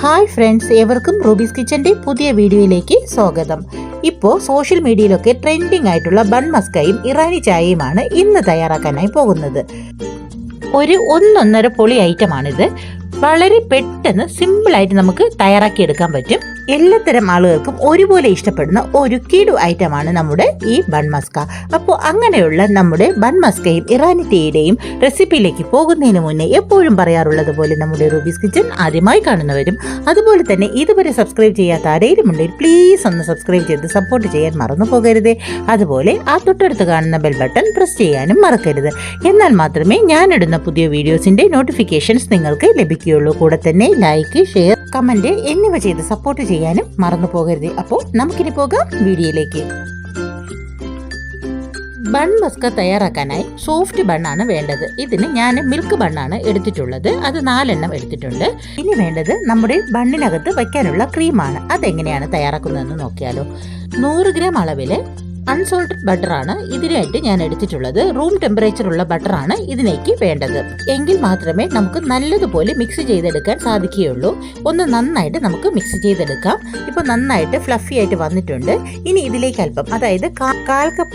Hi friends ഏവർക്കും Ruby's കിച്ചന്റെ പുതിയ വീഡിയോയിലേക്ക് സ്വാഗതം. ഇപ്പോൾ സോഷ്യൽ മീഡിയയിലൊക്കെ ട്രെൻഡിംഗ് ആയിട്ടുള്ള ബൺ മസ്കയും ഇറാനി ചായയുമാണ് ഇന്ന് തയ്യാറാക്കാനായി പോകുന്നത്. ഒരു ഒന്നൊന്നര പൊളി ഐറ്റമാണിത് വളരെ പെട്ടെന്ന് സിമ്പിളായിട്ട് നമുക്ക് തയ്യാറാക്കിയെടുക്കാൻ പറ്റും. എല്ലാത്തരം ആളുകൾക്കും ഒരുപോലെ ഇഷ്ടപ്പെടുന്ന ഒരു കിടു ഐറ്റമാണ് നമ്മുടെ ഈ ബൺ മസ്ക. അപ്പോൾ അങ്ങനെയുള്ള നമ്മുടെ ബൺ മസ്കയും ഇറാനി ടീയുടെയും റെസിപ്പിയിലേക്ക് പോകുന്നതിന് മുന്നേ എപ്പോഴും പറയാറുള്ളത് പോലെ നമ്മുടെ റൂബീസ് കിച്ചൺ ആദ്യമായി കാണുന്നവരും അതുപോലെ തന്നെ ഇതുവരെ സബ്സ്ക്രൈബ് ചെയ്യാത്ത ആരെങ്കിലും ഉണ്ടെങ്കിൽ പ്ലീസ് ഒന്ന് സബ്സ്ക്രൈബ് ചെയ്ത് സപ്പോർട്ട് ചെയ്യാൻ മറന്നു പോകരുത്. അതുപോലെ ആ തൊട്ടടുത്ത് കാണുന്ന ബെൽ ബട്ടൺ പ്രസ് ചെയ്യാനും മറക്കരുത്. എന്നാൽ മാത്രമേ ഞാനിടുന്ന പുതിയ വീഡിയോസിന്റെ നോട്ടിഫിക്കേഷൻസ് നിങ്ങൾക്ക് ലഭിക്കുകയുള്ളൂ. കൂടെ തന്നെ ലൈക്ക് ഷെയർ കമന്റ് എന്നിവ ചെയ്ത് സപ്പോർട്ട് ചെയ്യാനും മറന്നു പോകരുത്. അപ്പോൾ നമുക്കിനി പോകാം വീഡിയോയിലേക്ക്. ബൺ മസ്ക തയ്യാറാക്കാനായി സോഫ്റ്റ് ബണ്ണാണ് വേണ്ടത്. ഇതിന് ഞാൻ മിൽക്ക് ബണ്ണാണ് എടുത്തിട്ടുള്ളത്. അത് നാലെണ്ണം എടുത്തിട്ടുണ്ട്. ഇനി വേണ്ടത് നമ്മുടെ ബണ്ണിനകത്ത് വയ്ക്കാനുള്ള ക്രീമാണ്. അതെങ്ങനെയാണ് തയ്യാറാക്കുന്നതെന്ന് നോക്കിയാലോ. നൂറ് ഗ്രാം അളവിൽ അൺസോൾട്ടഡ് ബട്ടറാണ് ഇതിനായിട്ട് ഞാൻ എടുത്തിട്ടുള്ളത്. റൂം ടെമ്പറേച്ചർ ഉള്ള ബട്ടർ ആണ് ഇതിലേക്ക് വേണ്ടത്. എങ്കിൽ മാത്രമേ നമുക്ക് നല്ലതുപോലെ മിക്സ് ചെയ്തെടുക്കാൻ സാധിക്കുകയുള്ളൂ. ഒന്ന് നന്നായിട്ട് നമുക്ക് മിക്സ് ചെയ്തെടുക്കാം. ഇപ്പൊ നന്നായിട്ട് ഫ്ലഫി ആയിട്ട് വന്നിട്ടുണ്ട്. ഇനി ഇതിലേക്ക് അല്പം അതായത് കാ- കാൽ കപ്പ്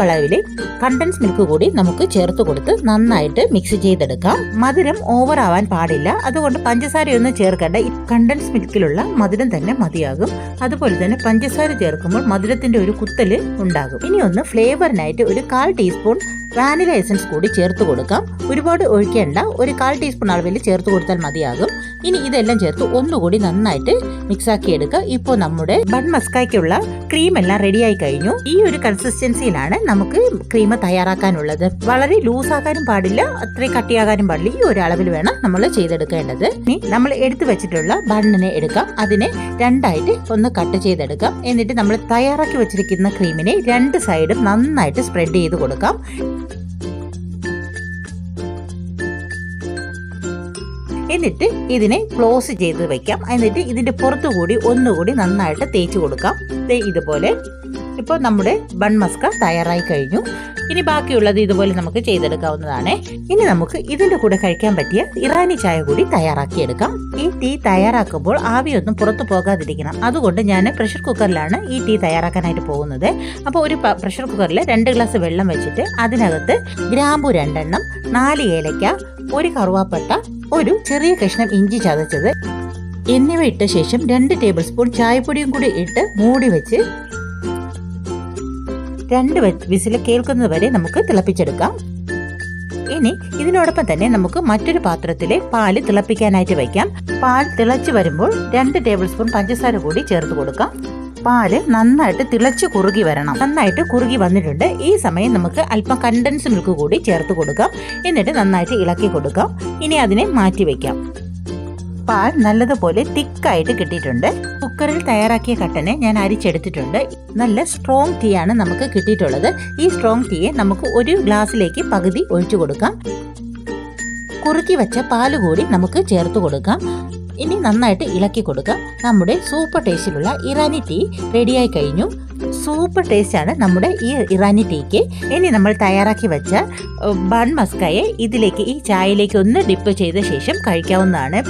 കണ്ടൻസ് മിൽക്ക് കൂടി നമുക്ക് ചേർത്ത് കൊടുത്ത് നന്നായിട്ട് മിക്സ് ചെയ്തെടുക്കാം. മധുരം ഓവർ ആവാൻ പാടില്ല. അതുകൊണ്ട് പഞ്ചസാരയൊന്നും ചേർക്കേണ്ട. ഈ കണ്ടൻസ് മിൽക്കിലുള്ള മധുരം തന്നെ മതിയാകും. അതുപോലെ തന്നെ പഞ്ചസാര ചേർക്കുമ്പോൾ മധുരത്തിന്റെ ഒരു കുത്തൽ ഉണ്ടാകും. ഇനി ഒന്ന് ഫ്ലേവറിനായിട്ട് ഒരു കാൽ ടീസ്പൂൺ വാനില എസൻസ് കൂടി ചേർത്ത് കൊടുക്കാം. ഒരുപാട് ഒഴിക്കേണ്ട ഒരു കാൽ ടീസ്പൂൺ അളവിൽ ചേർത്ത് കൊടുത്താൽ മതിയാകും. ഇനി ഇതെല്ലാം ചേർത്ത് ഒന്നുകൂടി നന്നായിട്ട് മിക്സ് ആക്കി എടുക്കുക. ഇപ്പോൾ നമ്മുടെ ബൺ മസ്കായ്ക്കുള്ള ക്രീം എല്ലാം റെഡിയായി കഴിഞ്ഞു. ഈ ഒരു കൺസിസ്റ്റൻസിയിലാണ് നമുക്ക് ക്രീം തയ്യാറാക്കാനുള്ളത്. വളരെ ലൂസ് ആക്കാനും പാടില്ല അത്രയും കട്ടിയാകാനും പാടില്ല. ഈ ഒരു അളവിൽ വേണം നമ്മൾ ചെയ്തെടുക്കേണ്ടത്. ഇനി നമ്മൾ എടുത്തു വെച്ചിട്ടുള്ള ബണ്ണിനെ എടുക്കാം. അതിനെ രണ്ടായിട്ട് ഒന്ന് കട്ട് ചെയ്തെടുക്കാം. എന്നിട്ട് നമ്മൾ തയ്യാറാക്കി വെച്ചിരിക്കുന്ന ക്രീമിനെ രണ്ട് സൈഡും നന്നായിട്ട് സ്പ്രെഡ് ചെയ്ത് കൊടുക്കാം. എന്നിട്ട് ഇതിനെ ക്ലോസ് ചെയ്ത് വെക്കാം. എന്നിട്ട് ഇതിന്റെ പുറത്തുകൂടി ഒന്നുകൂടി നന്നായിട്ട് തേച്ച് കൊടുക്കാം. ഇതുപോലെ ഇപ്പോൾ നമ്മുടെ ബൺ മസ്ക തയ്യാറായി കഴിഞ്ഞു. ഇനി ബാക്കിയുള്ളത് ഇതുപോലെ നമുക്ക് ചെയ്തെടുക്കാവുന്നതാണ്. ഇനി നമുക്ക് ഇതിന്റെ കൂടെ കഴിക്കാൻ പറ്റിയ ഇറാനി ചായ കൂടി തയ്യാറാക്കിയെടുക്കാം. ഈ ടീ തയ്യാറാക്കുമ്പോൾ ആവിയൊന്നും പുറത്തു പോകാതിരിക്കണം. അതുകൊണ്ട് ഞാൻ പ്രഷർ കുക്കറിലാണ് ഈ ടീ തയ്യാറാക്കാനായിട്ട് പോകുന്നത്. അപ്പോൾ ഒരു പ്രഷർ കുക്കറിൽ രണ്ട് ഗ്ലാസ് വെള്ളം വെച്ചിട്ട് അതിനകത്ത് ഗ്രാമ്പു രണ്ടെണ്ണം നാല് ഏലക്ക ഒരു കറുവാപ്പട്ട ഒരു ചെറിയ കഷ്ണം ഇഞ്ചി ചതച്ചത് എന്നിവ ഇട്ട ശേഷം രണ്ട് ടേബിൾ സ്പൂൺ ചായപ്പൊടിയും കൂടി ഇട്ട് മൂടി വെച്ച് രണ്ട് വിസിൽ കേൾക്കുന്നത് വരെ നമുക്ക് തിളപ്പിച്ചെടുക്കാം. ഇനി ഇതിനോടൊപ്പം തന്നെ നമുക്ക് മറ്റൊരു പാത്രത്തിലെ പാൽ തിളപ്പിക്കാനായിട്ട് വയ്ക്കാം. പാൽ തിളച്ചു വരുമ്പോൾ രണ്ട് ടേബിൾ സ്പൂൺ പഞ്ചസാര കൂടി ചേർത്ത് കൊടുക്കാം. പാൽ നന്നായിട്ട് തിളച്ച് കുറുകി വരണം. നന്നായിട്ട് കുറുകി വന്നിട്ടുണ്ട്. ഈ സമയം നമുക്ക് അല്പം കണ്ടൻസ് മിൽക്ക് കൂടി ചേർത്ത് കൊടുക്കാം. എന്നിട്ട് നന്നായിട്ട് ഇളക്കി കൊടുക്കാം. ഇനി അതിനെ മാറ്റി വയ്ക്കാം. പാൽ നല്ലതുപോലെ തിക്കായിട്ട് കിട്ടിയിട്ടുണ്ട്. കുക്കറിൽ തയ്യാറാക്കിയ കട്ടനെ ഞാൻ അരിച്ചെടുത്തിട്ടുണ്ട്. നല്ല സ്ട്രോങ് ടീ ആണ് നമുക്ക് കിട്ടിയിട്ടുള്ളത്. ഈ സ്ട്രോങ് ടീയെ നമുക്ക് ഒരു ഗ്ലാസ്സിലേക്ക് പകുതി ഒഴിച്ചു കൊടുക്കാം. കുറുക്കി വെച്ച പാൽ കൂടി നമുക്ക് ചേർത്ത് കൊടുക്കാം. ഇനി നന്നായിട്ട് ഇളക്കി കൊടുക്കാം. നമ്മുടെ സൂപ്പർ ടേസ്റ്റിലുള്ള ഇറാനി ടീ റെഡിയായി കഴിഞ്ഞു. സൂപ്പർ ടേസ്റ്റ് ആണ് നമ്മുടെ ഈ ഇറാനി ടീക്ക്. ഇനി നമ്മൾ തയ്യാറാക്കി വെച്ച ബൺ മസ്കയെ ഇതിലേക്ക് ഈ ചായയിലേക്ക് ഒന്ന് ഡിപ്പ് ചെയ്ത ശേഷം കഴിക്കാവുന്നതാണ്.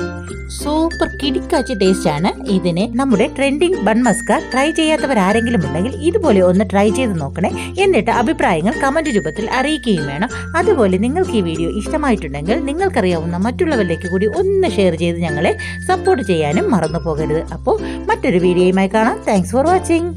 സൂപ്പർ കിടിക്കാച്ച ആണ് ഇതിന്. നമ്മുടെ ട്രെൻഡിങ് ബൺ മസ്ക ട്രൈ ചെയ്യാത്തവർ ആരെങ്കിലും ഉണ്ടെങ്കിൽ ഇതുപോലെ ഒന്ന് ട്രൈ ചെയ്ത് നോക്കണേ. എന്നിട്ട് അഭിപ്രായങ്ങൾ കമന്റ് രൂപത്തിൽ അറിയിക്കുകയും വേണം. അതുപോലെ നിങ്ങൾക്ക് ഈ വീഡിയോ ഇഷ്ടമായിട്ടുണ്ടെങ്കിൽ നിങ്ങൾക്കറിയാവുന്ന മറ്റുള്ളവരിലേക്ക് കൂടി ഒന്ന് ഷെയർ ചെയ്ത് ഞങ്ങളെ സപ്പോർട്ട് ചെയ്യാനും മറന്നു പോകരുത്. അപ്പോൾ മറ്റൊരു വീഡിയോയുമായി കാണാം. Thanks for watching